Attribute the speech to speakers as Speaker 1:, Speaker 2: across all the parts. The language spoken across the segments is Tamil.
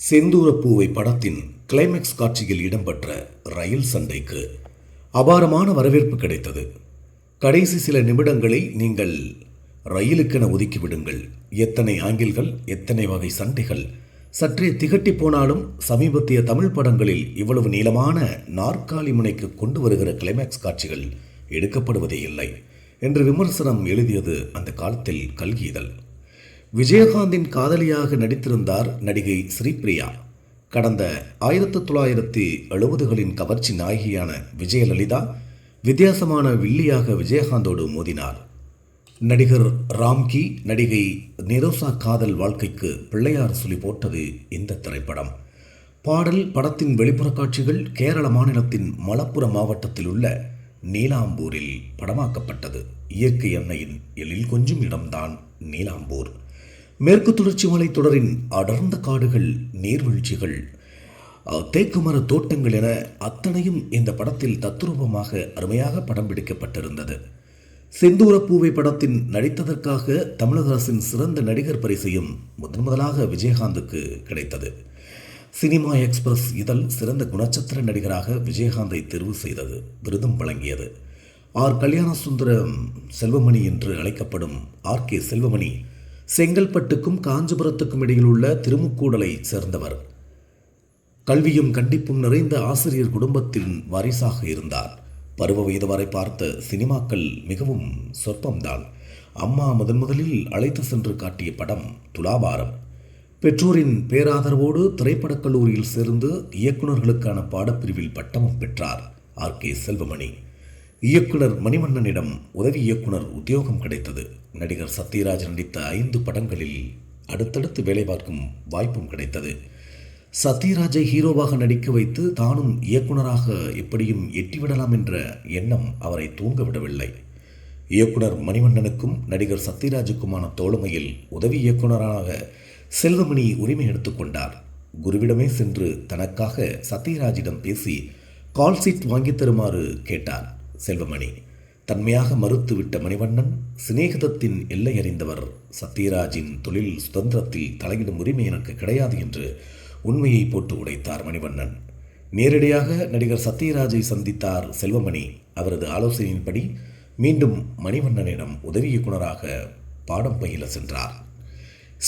Speaker 1: செந்தூரப்பூவை படத்தின் கிளைமேக்ஸ் காட்சியில் இடம்பெற்ற ரயில் சண்டைக்கு அபாரமான வரவேற்பு கிடைத்தது. கடைசி சில நிமிடங்களை நீங்கள் ரயிலுக்கென ஒதுக்கிவிடுங்கள். எத்தனை ஆங்கில்கள் எத்தனை வகை சண்டைகள் சற்றே திகட்டி போனாலும் சமீபத்திய தமிழ் படங்களில் இவ்வளவு நீளமான நாற்காலி முனைக்கு கொண்டு வருகிற கிளைமேக்ஸ் காட்சிகள் எடுக்கப்படுவதே இல்லை என்று விமர்சனம் எழுதியது அந்த காலத்தில் கல்கீதல் விஜயகாந்தின் காதலியாக நடித்திருந்தார் நடிகை ஸ்ரீபிரியா. கடந்த ஆயிரத்தி தொள்ளாயிரத்தி எழுபதுகளின் கவர்ச்சி நாயகியான விஜயலலிதா வித்தியாசமான வில்லியாக விஜயகாந்தோடு மோதினார். நடிகர் ராம்கி நடிகை நிரோசா காதல் வாழ்க்கைக்கு பிள்ளையார் சொல்லி போட்டது இந்த திரைப்படம். பாடல் படத்தின் வெளிப்புற காட்சிகள் கேரள மாநிலத்தின் மலப்புரம் மாவட்டத்தில் உள்ள நீலாம்பூரில் படமாக்கப்பட்டது. இயற்கை எண்ணெயின் எழில் கொஞ்சும் இடம்தான் நீலாம்பூர். மேற்கு தொடர்ச்சி மலைத் தொடரின் அடர்ந்த காடுகள் நீர்வீழ்ச்சிகள் தேக்கு மர தோட்டங்கள் என அத்தனையும் இந்த படத்தில் தத்ரூபமாக அருமையாக படம் பிடிக்கப்பட்டிருந்தது. செந்தூரப்பூவை படத்தின் நடித்ததற்காக தமிழக அரசின் சிறந்த நடிகர் பரிசையும் முதன் முதலாக விஜயகாந்துக்கு கிடைத்தது. சினிமா எக்ஸ்பிரஸ் இதழ் சிறந்த குணச்சத்திர நடிகராக விஜயகாந்தை தேர்வு செய்தது விருதும் வழங்கியது. ஆர். கல்யாண சுந்தரம் செல்வமணி என்று அழைக்கப்படும் ஆர். கே. செல்வமணி செங்கல்பட்டுக்கும் காஞ்சிபுரத்துக்கும் இடையில் உள்ள திருமுக்கூடலை சேர்ந்தவர். கல்வியும் கண்டிப்பும் நிறைந்த ஆசிரியர் குடும்பத்தின் வாரிசாக இருந்தார். பருவ வயது வரை பார்த்த சினிமாக்கள் மிகவும் சொற்பம்தான். அம்மா முதன் முதலில் அழைத்து சென்று காட்டிய படம் துலாபாரம் பெற்றோரின் பேராதரவோடு திரைப்படக் கல்லூரியில் சேர்ந்து இயக்குநர்களுக்கான பாடப்பிரிவில் பட்டமும் பெற்றார் ஆர் கே செல்வமணி. இயக்குனர் மணிவண்ணனிடம் உதவி இயக்குனர் உத்தியோகம் கிடைத்தது. நடிகர் சத்யராஜ் நடித்த ஐந்து படங்களில் அடுத்தடுத்து வேலை பார்க்கும் வாய்ப்பும் கிடைத்தது. சத்யராஜை ஹீரோவாக நடிக்க வைத்து தானும் இயக்குனராக எப்படியும் எட்டிவிடலாம் என்ற எண்ணம் அவரை தூங்க விடவில்லை இயக்குனர் மணிவண்ணனுக்கும் நடிகர் சத்யராஜுக்குமான தோழமையில் உதவி இயக்குனராக செல்வமணி உரிமை எடுத்துக்கொண்டார் குருவிடமே சென்று தனக்காக சத்யராஜிடம் பேசி கால்சீட் வாங்கித் தருமாறு கேட்டார். செல்வமணி. தன்மையாக மறுத்துவிட்ட மணிவண்ணன் சிநேகிதத்தின் எல்லை அறிந்தவர் சத்யராஜின் தொழில் சுதந்திரத்தில் தலையிடும் உரிமை எனக்கு கிடையாது என்று உண்மையை போட்டு உடைத்தார் மணிவண்ணன். நேரடியாக நடிகர் சத்யராஜை சந்தித்தார் செல்வமணி. அவரது ஆலோசனையின்படி மீண்டும் மணிவண்ணனிடம் உதவி இயக்குனராக பாடம் பயில சென்றார்.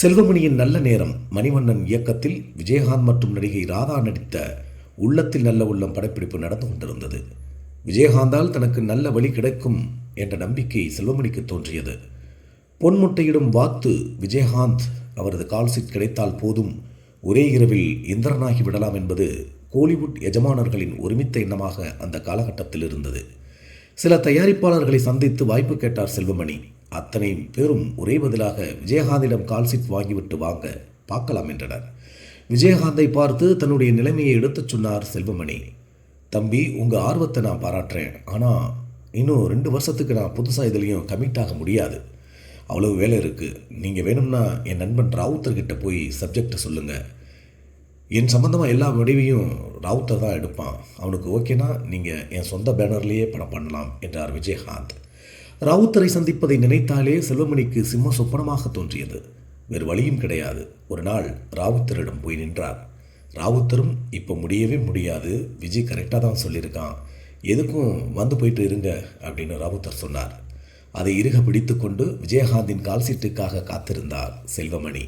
Speaker 1: செல்வமணியின் நல்ல நேரம் மணிவண்ணன் இயக்கத்தில் விஜயகாந்த் மற்றும் நடிகை ராதா நடித்த உள்ளத்தில் நல்ல உள்ளம் படப்பிடிப்பு நடந்து கொண்டிருந்தது. விஜயகாந்தால் தனக்கு நல்ல வழி கிடைக்கும் என்ற நம்பிக்கை செல்வமணிக்கு தோன்றியது. பொன்முட்டையிடும் வாத்து விஜயகாந்த் அவரது கால்சீட் கிடைத்தால் போதும். ஒரே இரவில் இந்திரனாகி விடலாம் என்பது கோலிவுட் எஜமானர்களின் ஒருமித்த எண்ணமாக அந்த காலகட்டத்தில் இருந்தது. சில தயாரிப்பாளர்களை சந்தித்து வாய்ப்பு கேட்டார் செல்வமணி. அத்தனை பேரும் ஒரே பதிலாக விஜயகாந்திடம் கால்சீட் வாங்கிவிட்டு வாங்க பார்க்கலாம் என்றனர். விஜயகாந்தை பார்த்து தன்னுடைய நிலைமையை எடுத்துச் சொன்னார் செல்வமணி. தம்பி உங்கள் ஆர்வத்தை நான் பாராட்டுறேன். ஆனால் இன்னும் ரெண்டு வருஷத்துக்கு நான் புதுசாக இதுலேயும் கமிட் ஆக முடியாது. அவ்வளவு வேலை இருக்குது நீங்கள் வேணும்னா என் நண்பன் ராவுத்தர்கிட்ட போய் சப்ஜெக்டை சொல்லுங்கள் என் சம்மந்தமாக எல்லா முடிவையும் ராவுத்தர் தான் எடுப்பான். அவனுக்கு ஓகேனா நீங்கள் என் சொந்த பேனர்லேயே படம் பண்ணலாம் என்றார் விஜயகாந்த். ராவுத்தரை சந்திப்பதை நினைத்தாலே செல்வமணிக்கு சிம்ம சொப்பனமாக தோன்றியது. வேறு வழியும் கிடையாது. ஒரு நாள் ராவுத்தரிடம் போய் நின்றார். ராவுத்தரும் இப்போ முடியவே முடியாது. விஜய் கரெக்டாக தான் சொல்லியிருக்கான். எதுக்கும் வந்து போயிட்டு இருங்க அப்படின்னு ராவுத்தர் சொன்னார். அதை இறுக பிடித்துக்கொண்டு விஜயகாந்தின் கால்சீட்டுக்காக காத்திருந்தார் செல்வமணி.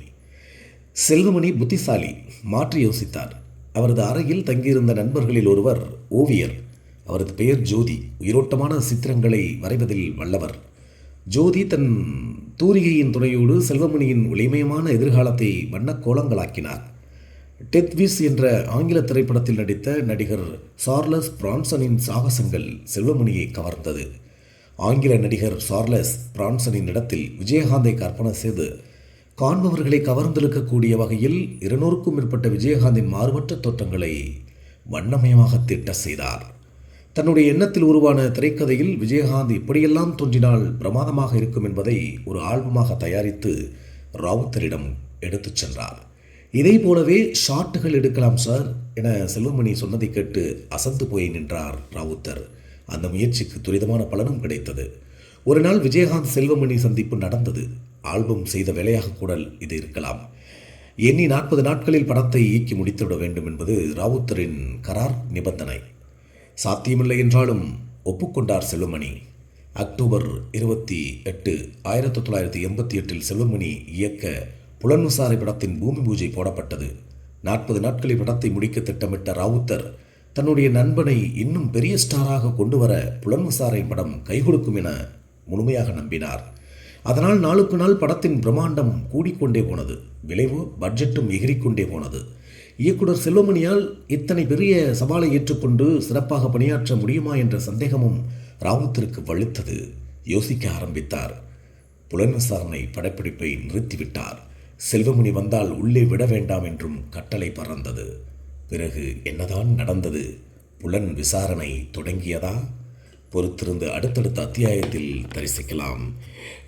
Speaker 1: செல்வமணி புத்திசாலி மாற்றி யோசித்தார். அவரது அறையில் தங்கியிருந்த நண்பர்களில் ஒருவர் ஓவியர். அவரது பெயர் ஜோதி. உயிரோட்டமான சித்திரங்களை வரைவதில் வல்லவர். ஜோதி தன் தூரிகையின் துணையோடு செல்வமணியின் ஒளிமயமான எதிர்காலத்தை வண்ணக் கோலங்களாக்கினார். டெத்விஸ் என்ற ஆங்கில திரைப்படத்தில் நடித்த நடிகர் சார்லஸ் பிரான்சனின் சாகசங்கள் செல்வமணியை கவர்ந்தது. ஆங்கில நடிகர் சார்லஸ் பிரான்சனின் இடத்தில் விஜயகாந்தை கற்பனை செய்து காண்பவர்களை கவர்ந்திருக்கக்கூடிய வகையில் இருநூறுக்கும் மேற்பட்ட விஜயகாந்தின் மாறுபட்ட தோற்றங்களை வண்ணமயமாக திட்ட செய்தார். தன்னுடைய எண்ணத்தில் உருவான திரைக்கதையில் விஜயகாந்த் இப்படியெல்லாம் தோன்றினால் பிரமாதமாக இருக்கும் என்பதை ஒரு ஆல்பமாக தயாரித்து ராவுத்தரிடம் எடுத்துச் சென்றார். இதை போலவே ஷாட்டுகள் எடுக்கலாம் சார் என செல்வமணி சொன்னதை கேட்டு அசந்து போய் நின்றார் ராவுத்தர். அந்த முயற்சிக்கு துரிதமான பலனும் கிடைத்தது. ஒரு நாள் விஜயகாந்த் செல்வமணி சந்திப்பு நடந்தது. ஆல்பம் செய்த வேலையாக கூட இது இருக்கலாம். எண்ணி நாற்பது நாட்களில் படத்தை இயக்கி முடித்துவிட வேண்டும் என்பது ராவுத்தரின் கரார் நிபந்தனை. சாத்தியமில்லை என்றாலும் ஒப்புக்கொண்டார் செல்வமணி. அக்டோபர் இருபத்தி எட்டு ஆயிரத்தி தொள்ளாயிரத்தி எண்பத்தி எட்டில் செல்வமணி இயக்க புலன்விசாரை படத்தின் பூமி பூஜை போடப்பட்டது. நாற்பது நாட்களில் படத்தை முடிக்க திட்டமிட்ட ராவுத்தர் தன்னுடைய நண்பனை இன்னும் பெரிய ஸ்டாராக கொண்டு வர புலன்விசாரை படம் கை கொடுக்கும் என முழுமையாக நம்பினார். அதனால் நாளுக்கு நாள் படத்தின் பிரம்மாண்டம் கூடிக்கொண்டே போனது. விளைவு பட்ஜெட்டும் எகிரிக்கொண்டே போனது. இயக்குனர் செல்வமணியால் இத்தனை பெரிய சவாலை ஏற்றுக்கொண்டு சிறப்பாக பணியாற்ற முடியுமா என்ற சந்தேகமும் ராவுத்திற்கு வலுத்தது. யோசிக்க ஆரம்பித்தார். புலன் விசாரணை படப்பிடிப்பை நிறுத்திவிட்டார். செல்வமணி வந்தால் உள்ளே விட வேண்டாம் என்றும் கட்டளை பறந்தது. பிறகு என்னதான் நடந்தது? புலன் விசாரணை தொடங்கியதா? பொறுத்திருந்து அடுத்தடுத்த அத்தியாயத்தில் தரிசிக்கலாம்.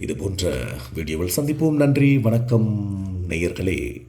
Speaker 1: இது போன்ற வீடியோவில் சந்திப்போம். நன்றி. வணக்கம். நேயர்களே.